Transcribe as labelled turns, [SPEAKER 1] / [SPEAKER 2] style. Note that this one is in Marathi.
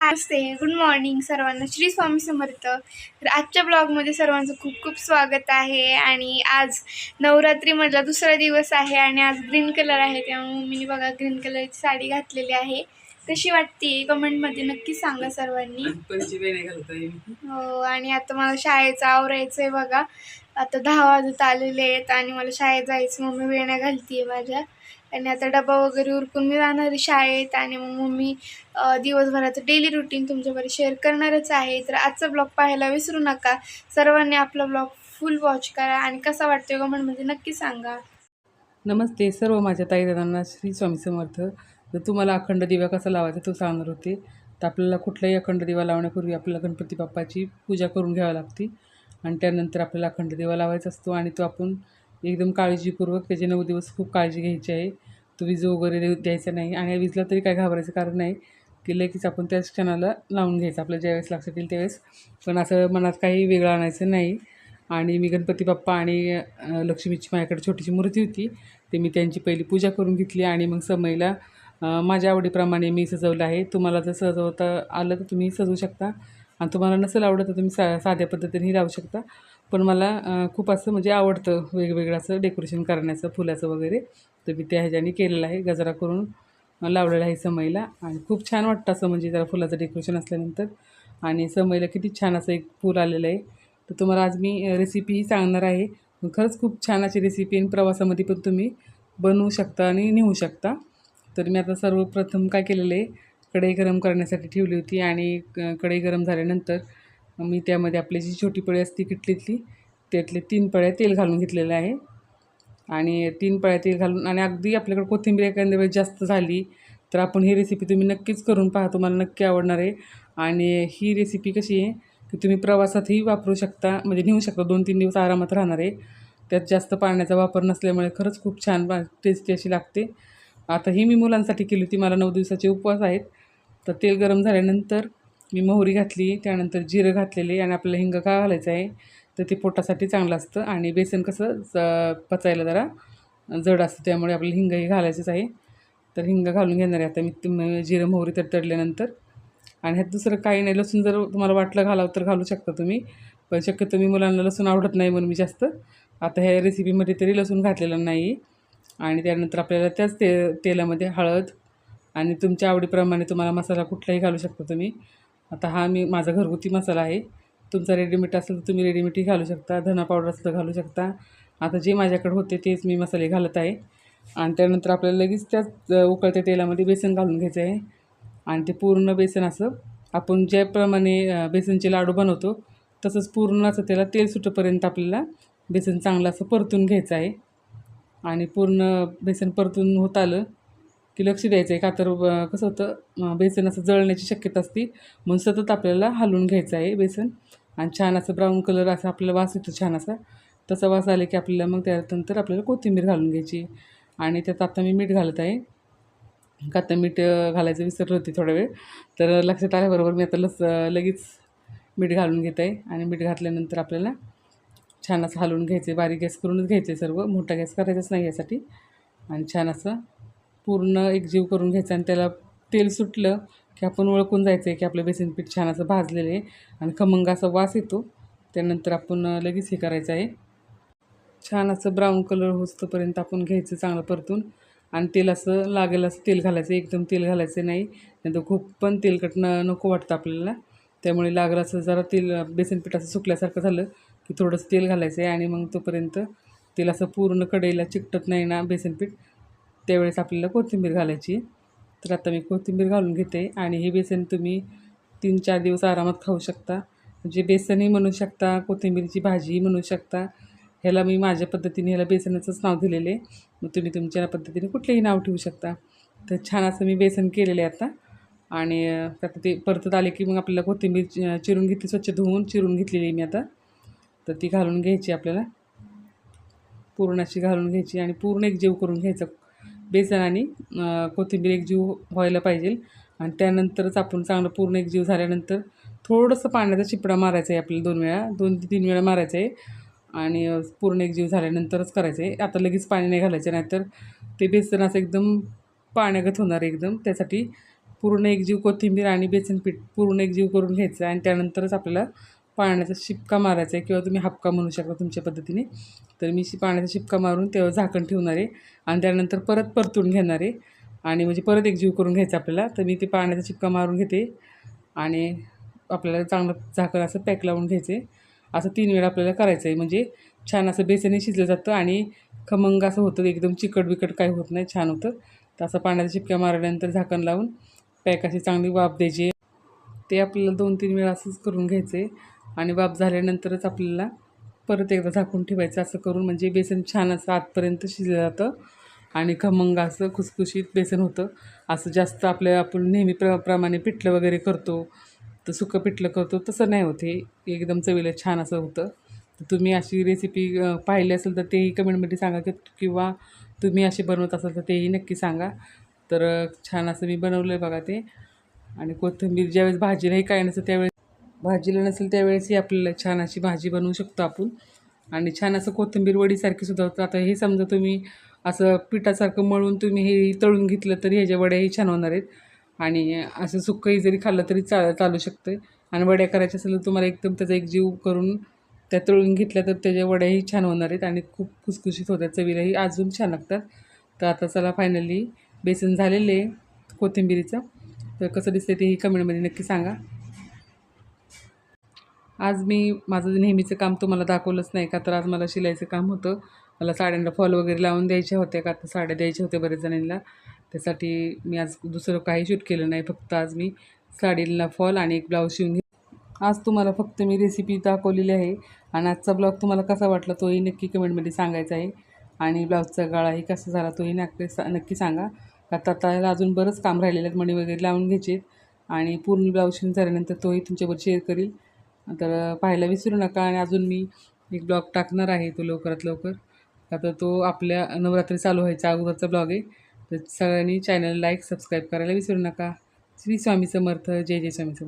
[SPEAKER 1] नमस्ते गुड मॉर्निंग सर्वांना. श्री स्वामी समर्थ. तर आजच्या ब्लॉगमध्ये सर्वांचं खूप खूप स्वागत आहे आणि आज नवरात्रीमधला दुसरा दिवस आहे आणि आज ग्रीन कलर आहे त्यामुळे मम्मीने बघा ग्रीन कलरची साडी घातलेली आहे. कशी वाटते? कमेंटमध्ये नक्की सांगा सर्वांनी. हो आणि आता मला शाळेचं आवरायचं आहे बघा. आता दहा वाजत आलेले आहेत आणि मला शाळेत जायचं मम्मी वेण्या घालतीये माझ्या. आणि आता डबा वगैरे उरकून मी जाणार आहे शाळेत आणि मग मम्मी दिवसभराचं डेली रुटीन तुमच्याबरोबर शेअर करणारच आहे. तर आजचा ब्लॉग पाहायला विसरू नका. सर्वांनी आपला ब्लॉग फुल वॉच करा आणि कसा वाटतोय म्हणजे नक्की सांगा.
[SPEAKER 2] नमस्ते सर्व माझ्या ताईदारांना श्री स्वामी समर्थ. तर तुम्हाला अखंड दिवा कसा लावायचा तो सांगणार होते. तर आपल्याला कुठलाही अखंड दिवा लावण्यापूर्वी आपल्याला गणपती बाप्पाची पूजा करून घ्यावी लागते. आणि त्यानंतर आपल्याला अखंड दिवा लावायचा असतो आणि तो आपण एकदम काळजीपूर्वक त्याचे नऊ दिवस खूप काळजी घ्यायची आहे. तो वीज वगैरे देऊ द्यायचा नाही आणि विजला तरी काय घाबरायचं कारण नाही की लगेच आपण त्याच क्षणाला लावून घ्यायचं. आपल्या ज्यावेळेस लक्षात येईल त्यावेळेस. पण असं मनात काही वेगळं आणायचं नाही. आणि मी गणपती बाप्पा आणि लक्ष्मीची माझ्याकडे छोटीशी मूर्ती होती. ते मी त्यांची पहिली पूजा करून घेतली आणि मग समयला माझ्या आवडीप्रमाणे मी सजवलं आहे. तुम्हाला जर सजवता आलं तर तुम्ही सजवू शकता. आणि तुम्हाला नसेल आवडत तर तुम्ही सा साध्या पद्धतीनेही लावू शकता. पण मला खूप असं म्हणजे आवडतं वेगवेगळं असं डेकोरेशन करण्याचं फुलाचं वगैरे. तर मी त्या ह्याच्याने केलेलं आहे. गजरा करून लावलेला आहे समईला. आणि खूप छान वाटतं असं म्हणजे जरा फुलाचं डेकोरेशन असल्यानंतर. आणि समईला किती छान असं एक फूल आलेलं आहे. तर तुम्हाला आज मी रेसिपीही सांगणार आहे. खरंच खूप छान अशी रेसिपी आणि प्रवासामध्ये पण तुम्ही बनवू शकता आणि नेऊ शकता. तर मी आता सर्वप्रथम काय केलेलं आहे? कढई गरम करण्यासाठी ठेवली होती आणि कढई गरम झाल्यानंतर मी त्यामध्ये आपली जी छोटी पळी असते किटलीतली त्यातले तीन पळ्या तेल घालून घेतलेलं आहे. आणि तीन पळ्या तेल घालून आणि अगदी आपल्याकडे कोथिंबीर एखाद्या वेळेस जास्त झाली तर आपण ही रेसिपी तुम्ही नक्कीच करून पहा तुम्हाला नक्की आवडणार आहे. आणि ही रेसिपी कशी आहे की तुम्ही प्रवासातही वापरू शकता म्हणजे नेऊ शकता दोन तीन दिवस आरामात राहणार आहे. त्यात जास्त पाण्याचा वापर नसल्यामुळे खरंच खूप छान टेस्टी अशी लागते. आता ही मी मुलांसाठी केली होती मला नऊ दिवसाचे उपवास आहेत. तर तेल गरम झाल्यानंतर मी मोहरी घातली त्यानंतर जिरं घातलेले आणि आपल्याला हिंग का घालायचं आहे तर ते पोटासाठी चांगलं असतं. आणि बेसन कसं ज- पचायला जरा जड असतं त्यामुळे आपल्याला हिंगही घालायचंच आहे. तर हिंग घालून घेणार आहे आता मी जिरं मोहरी तर तडल्यानंतर. आणि ह्यात दुसरं काही नाही लसूण जर तुम्हाला वाटलं घालावं तर घालू शकता तुम्ही. पण शक्यतो मी मुलांना लसूण आवडत नाही म्हणून मी जास्त. आता ह्या रेसिपीमध्ये तरी लसूण घातलेलं नाही. आणि त्यानंतर आपल्याला त्याच ते तेलामध्ये हळद आणि तुमच्या आवडीप्रमाणे तुम्हाला मसाला कुठलाही घालू शकता तुम्ही. आता हा मी माझा घरगुती मसाला आहे. तुमचा रेडीमेड असेल तर तुम्ही रेडीमेडही घालू शकता धना पावडर असेल तर घालू शकता. आता जे माझ्याकडे होते तेच मी मसाले घालत आहे. आणि त्यानंतर आपल्याला लगेच त्याच उकळत्या तेलामध्ये बेसन घालून घ्यायचं आहे. आणि ते पूर्ण बेसन असं आपण ज्याप्रमाणे बेसनचे लाडू बनवतो तसंच पूर्ण असं त्याला तेल सुटेपर्यंत आपल्याला बेसन चांगलं असं परतून घ्यायचं आहे. आणि पूर्ण बेसन परतून होत आलं की लक्ष द्यायचं. आहे का तर कसं होतं बेसन असं जळण्याची शक्यता असते. म्हणून सतत आपल्याला हलवून घ्यायचं आहे बेसन. आणि छान असं ब्राऊन कलर असा आपल्याला वास येतो छान असा. तसा वास आले की आपल्याला मग त्यानंतर आपल्याला कोथिंबीर घालून घ्यायची. आणि त्यात आता मी मीठ घालत आहे. का आता मीठ घालायचं विसरलं होती थोडा वेळ. तर लक्षात आल्याबरोबर मी आता लस लगेच मीठ घालून घेत आहे. आणि मीठ घातल्यानंतर आपल्याला छान असं हलवून घ्यायचे बारीक गॅस करूनच घ्यायचे सर्व. मोठा गॅस करायचाच नाही यासाठी. आणि छान असं पूर्ण एकजीव करून घ्यायचं आणि त्याला तेल सुटलं की आपण ओळखून जायचं आहे की आपलं बेसन पीठ छान असं भाजलेलं आहे आणि खमंग असा वास येतो. त्यानंतर आपण लगेच हे करायचं आहे. छान असं ब्राऊन कलर होतोपर्यंत आपण घ्यायचं चांगलं परतून आणि तेल असं लागेल असं तेल घालायचं एकदम तेल घालायचं नाही. नंतर खूप पण तेलकट न नको वाटतं आपल्याला. त्यामुळे लागलं असं जरा तेल बेसन पीठ असं सुकल्यासारखं झालं की थोडंसं तेल घालायचं आहे आणि मग तोपर्यंत तेल असं पूर्ण कढईला चिकटत नाही ना बेसन पीठ. त्यावेळेस आपल्याला कोथिंबीर घालायची. तर आता मी कोथिंबीर घालून घेते आणि हे बेसन तुम्ही तीन चार दिवस आरामात खाऊ शकता. म्हणजे बेसनही म्हणू शकता कोथिंबीरची भाजीही म्हणू शकता ह्याला मी माझ्या पद्धतीने ह्याला बेसनाचंच नाव दिलेलं. आहे मग तुम्ही तुमच्या पद्धतीने कुठलेही नाव ठेवू शकता. तर छान असं मी बेसन केलेलं आहे आता. आणि आता ते परतत आले की मग आपल्याला कोथिंबीर चिरून घेतली स्वच्छ धुवून चिरून घेतलेली आहे मी आता. तर ती घालून घ्यायची आपल्याला. पूर्ण अशी घालून घ्यायची आणि पूर्ण एक जेव करून घ्यायचं. बेसन आणि कोथिंबीर एक जीव व्हायला पाहिजे. आणि त्यानंतरच आपण चांगलं पूर्ण एक जीव झाल्यानंतर थोडंसं पाण्याचा चिपडा मारायचा आहे आपल्याला दोन वेळा दोन ते तीन वेळा मारायचं आहे. आणि पूर्ण एक जीव झाल्यानंतरच करायचं आहे. आता लगेच पाणी नाही घालायचं नाहीतर ते बेसन असं एकदम पाण्यागत होणार आहे एकदम. त्यासाठी पूर्ण एकजीव कोथिंबीर आणि बेसन पीठ पूर्ण एकजीव करून घ्यायचं आहे. आणि त्यानंतरच आपल्याला पाण्याचा शिपका मारायचा आहे किंवा तुम्ही हापका म्हणू शकता तुमच्या पद्धतीने तर मी शि- पाण्याचा शिपका मारून तेव्हा झाकण ठेवणार आहे आणि त्यानंतर परत परतून घेणार आहे. आणि म्हणजे परत एकजीव करून घ्यायचा आपल्याला तर मी ते पाण्याचा शिपका मारून घेते आणि आपल्याला चांगलं झाकण असं पॅक लावून घ्यायचं आहे. असं तीन वेळा आपल्याला करायचं आहे. म्हणजे छान असं बेसनही शिजलं जातं आणि खमंग असं होतं एकदम चिकट बिकट काही होत नाही छान होतं. तर असं पाण्याचा शिपक्या मारल्यानंतर झाकण लावून पॅक अशी चांगली वाफ द्यायची ते आपल्याला दोन तीन वेळा असंच करून घ्यायचं आहे. आणि वाफ झाल्यानंतरच आपल्याला परत एकदा झाकून ठेवायचं असं करून म्हणजे बेसन छान असं आतपर्यंत शिजलं जातं. आणि खमंग असं खुसखुशीत बेसन होतं. असं जास्त आपल्या आपण नेहमी प्र प्रमाणे पिठलं वगैरे करतो तर सुकं पिठलं करतो तसं नाही होत. हे एकदम चवीला छान असं होतं. तर तुम्ही अशी रेसिपी पाहिली असेल तर तेही कमेंटमध्ये सांगा की किंवा तुम्ही असे बनवत असाल तर तेही नक्की सांगा. तर छान असं मी बनवलं आहे बघा ते. आणि कोथिंबीर ज्यावेळेस भाजी नाही काय नसतं त्यावेळेस भाजीला नसेल त्यावेळेसही आपल्याला छान अशी भाजी बनवू शकतो आपण. आणि छान असं कोथिंबीर वडीसारखी सुद्धा होतं. आता हे समजा तुम्ही असं पिठासारखं मळून तुम्ही हे तळून घेतलं तरी ह्याच्या वड्याही छान होणार आहेत. आणि असं सुकंही जरी खाल्लं तरी चा चालू शकतं. आणि वड्या करायच्या असेल तर तुम्हाला एकदम त्याचा एक जीव करून त्या तळून घेतल्या तर त्याच्या वड्याही छान होणार आहेत. आणि खूप खुसखुशीत होतात. चवीलाही अजून छान लागतात. तर आता चला फायनली बेसन झालेले आहे कोथिंबीरीचं. तर कसं दिसतं तेही कमेंटमध्ये नक्की सांगा. आज मी माझं नेहमीचं काम तुम्हाला दाखवलंच नाही का तर आज मला शिलाईचं काम होतं. मला साड्यांना फॉल वगैरे लावून द्यायच्या होत्या का तर साड्या द्यायच्या होत्या बरेच जणांना. त्यासाठी मी आज दुसरं काही शूट केलं नाही फक्त आज मी साडीला फॉल आणि एक ब्लाऊज शिवून घेत आज तुम्हाला फक्त मी रेसिपी दाखवलेली आहे आणि आजचा ब्लॉग तुम्हाला कसा वाटला तोही नक्की कमेंटमध्ये सांगायचा आहे. आणि ब्लाऊजचा गळाही कसा झाला तोही नक्की सा नक्की सांगा. आता त्याला अजून बरंच काम राहिलेलं आहेत मणी वगैरे लावून घ्यायचे आहेत. आणि पूर्ण ब्लाऊज शिवून झाल्यानंतर तोही तुमच्यावर शेअर करील. तर पाहायला विसरू नका आणि अजून मी एक ब्लॉग टाकणार आहे तो लवकरात लवकर. आता तो आपल्या नवरात्री चालू व्हायचा अगोदरचा ब्लॉग आहे. तर सगळ्यांनी चॅनल लाईक सबस्क्राईब करायला विसरू नका. श्री स्वामी समर्थ जय जय स्वामी समर्थ.